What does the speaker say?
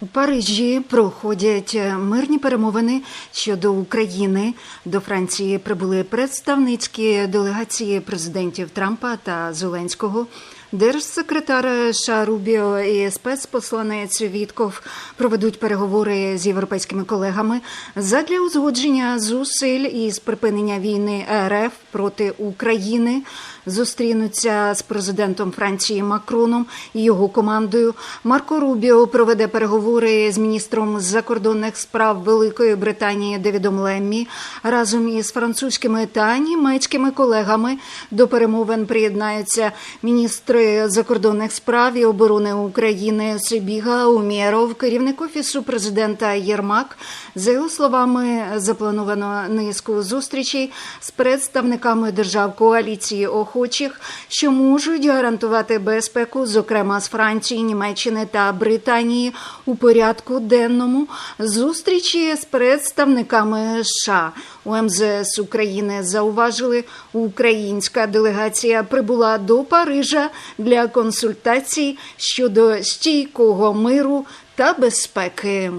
У Парижі проходять мирні перемовини щодо України. До Франції прибули представницькі делегації президентів Трампа та Зеленського. Держсекретар США Рубіо і спецпосланець Вітков проведуть переговори з європейськими колегами задля узгодження зусиль із припинення війни РФ проти України. Зустрінуться з президентом Франції Макроном і його командою. Марко Рубіо проведе переговори з міністром закордонних справ Великої Британії Девідом Леммі разом із французькими та німецькими колегами. До перемовин приєднаються міністри закордонних справ і оборони України Сибіга Умєров, керівник офісу президента Єрмак. За його словами, заплановано низку зустрічей з представниками держав коаліції охочих, що можуть гарантувати безпеку, зокрема з Франції, Німеччини та Британії, у порядку денному. Зустрічі з представниками США у МЗС України зауважили, українська делегація прибула до Парижа для консультацій щодо стійкого миру та безпеки.